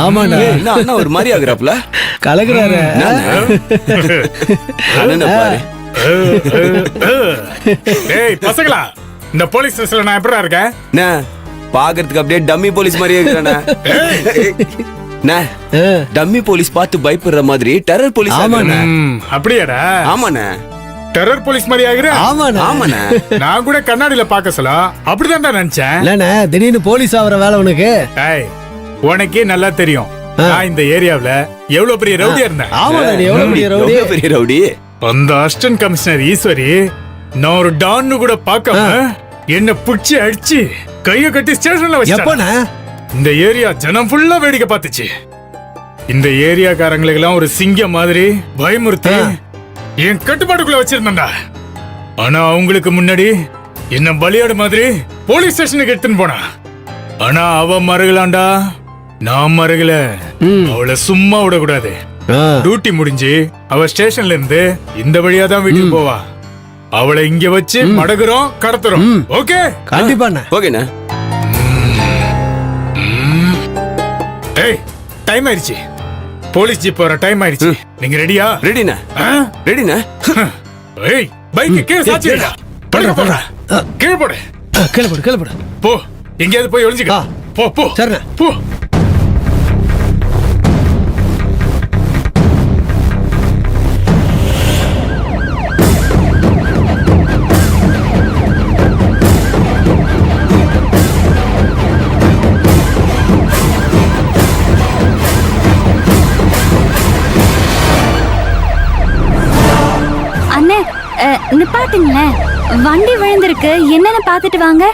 ஆமாண்ணா. ஏய், என்ன அண்ணா ஒரு மாதிரி ஆகுறாப்ல கலக்குறாரு. அண்ணனை பாரு. ஏய் பசங்களா இந்த போலீஸ் ஸ்டேஷன்ல நான் எப்படா இருக்கேன்? அண்ணா, பாக்குறதுக்கு அப்படியே டம்மி போலீஸ் மாதிரியே இருக்கிறானே டம்மி போலீஸ் பார்த்து பயப்படுற மாதிரி டெரர் போலீஸ் ஆமாண்ணே. ம், அப்படியாடா. ஆமாண்ணே. டெரர் போலீஸ் மாதிரி ஆகுற? ஆமாண்ணா. ஆமாண்ணே. நான் கூட கண்ணாடியில பாக்க சொல்ல அப்படிதான்டா நினைச்சேன். இல்லண்ணே திடீர்னு போலீஸ் ஆகுற வேலை உனக்கு. ஏய் உனக்கே நல்லா தெரியும். நான் இந்த ஏரியாவுல எவ்வளவு பெரிய ரவுடியா இருந்தேன்? நீ எவ்வளவு பெரிய ரவுடி? பெரிய ரவுடி? அந்த அசிஸ்டன்ட் கமிஷனர் ஈஸ்வரி நான் ஒரு டான்னு கூட பார்க்காம என்ன புடிச்சு அடிச்சு கைய கட்டி ஸ்டேஷன்ல வச்சா எப்பண்ணா? இந்த ஏரியா ஜனம் ஃபுல்லா வேடிக்கை பார்த்துச்சு. இந்த ஏரியாக்காரங்களுக்கு எல்லாம் ஒரு சிங்கம் மாதிரி பயமுறுத்தி என் கட்டுப்பாட்டுக்குள்ள வச்சிருந்தா ஆனா அவங்களுக்கு முன்னாடி என்ன பலியாடு மாதிரி போலீஸ் ஸ்டேஷனுக்கு எடுத்துன்னு போனா ஆனா அவ மறுகலாண்டா நான் மறுகல. அவளை சும்மா விடக்கூடாது. ஆ, டியூட்டி முடிஞ்சு அவ ஸ்டேஷன்ல இருந்து இந்த வழியா தான் வீட்டுக்கு போவா. அவளை இங்க வச்சு மடகுறோம் கடத்துறோம். ஓகே? கண்டிப்பாண்ணே ஓகேண்ணா. ஏய் டைம் ஆயிடுச்சு. போலீஸ் ஜீப் வர டைம் ஆயிடுச்சு. நீங்க ரெடியா? ரெடிண்ணா. ஆ? ரெடிண்ணா. ஏய் பைக் கீழே சாச்சிடா போடுற போடுற கீழே போடு. கீழே போடு கீழே போடு. போ எங்கேயாவது போய் ஒளிஞ்சுக்க. போ போ. சரிண்ணே. போ. அஹ், நிப்பாட்டுங்களேன் வண்டி விழுந்திருக்கு. என்னன்னு பார்த்துட்டு வாங்க?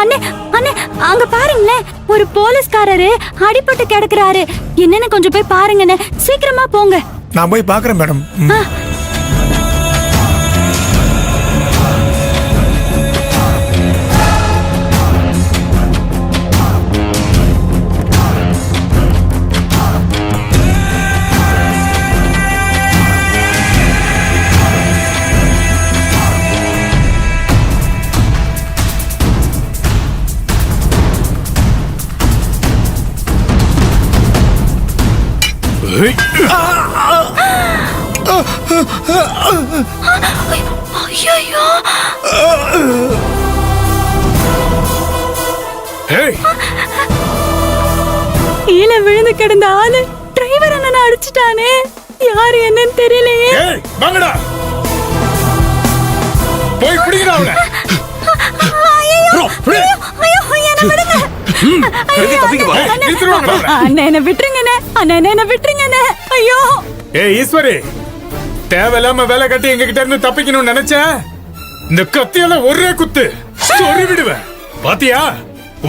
அண்ணே அண்ணே அங்க பாருங்களேன். ஒரு போலீஸ்காரரு அடிபட்டு கிடக்குறாரு. என்னன்னு கொஞ்சம் போய் பாருங்கண்ணே. சீக்கிரமா போங்க. நான் போய் பார்க்குறேன் மேடம். ஐயோ கீழே விழுந்து கிடந்த ஆளு டிரைவர் அண்ணனை அடிச்சிட்டானே. யாரு என்னன்னு தெரியலையே. வாங்கடா. போய் பிடிங்கடா அவனை. ஐயோ என்ன விடுங்க. எங்க தப்பிக்க பா. ஏய், இழுத்துருவாங்கடா அவனை. அண்ணா என்ன விட்டுருங்கண்ணே. அண்ணா என்ன விட்டுருங்கண்ணே ஐயோ. ஏய் ஈஸ்வரி தேவையில்லாம வேலை கட்டி எங்க கிட்ட இருந்து தப்பிக்கணும்னு நினைச்ச இந்த கத்தியால ஒரே குத்து. சொறி விடுவேன். பாத்தியா?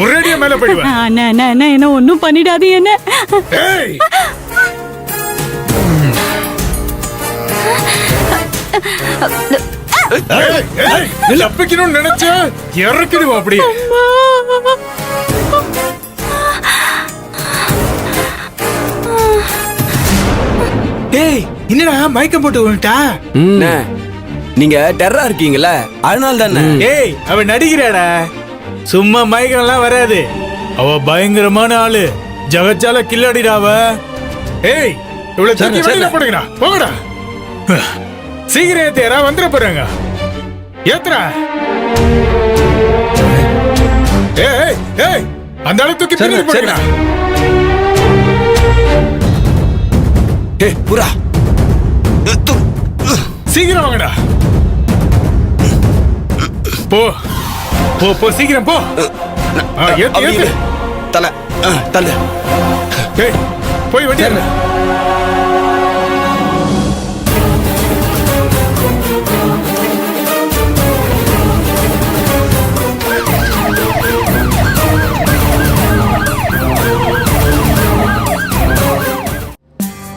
ஒரேடியா மேல போயிடுவேன். அண்ணா அண்ணா என்ன ஒன்னும் பண்ணிடாது என்ன ஏய். தப்பிக்கணும்னு நினைச்ச இறக்கிடுவோம் அப்படியே. டேய் என்னடா மயக்கம் போட்டு அண்ணா, நீங்க டெரரா இருக்கீங்கல்ல அதனால தானே? ஏய் அவ நடிக்கிறாடா. சும்மா மயக்கம்லாம் வராது. அவ பயங்கரமான ஆளு. ஜகச்சால கில்லாடிடா அவ. ஏய் இவ்வளவு தூக்கி வெளியில போடுங்கடா. போங்கடா. சீக்கிரம் ஏத்தியாரா வந்துட போறாங்க. ஏத்துறா ஏய் ஏய், ஏய் அந்த ஆளு தூக்கி பின்னாடி போடுங்கடா. ஏய் புறா. சீக்கிரம் வாங்கடா. போ. போ போ சீக்கிரம் போ. தலை தலை. போய் வண்டி ஏறு.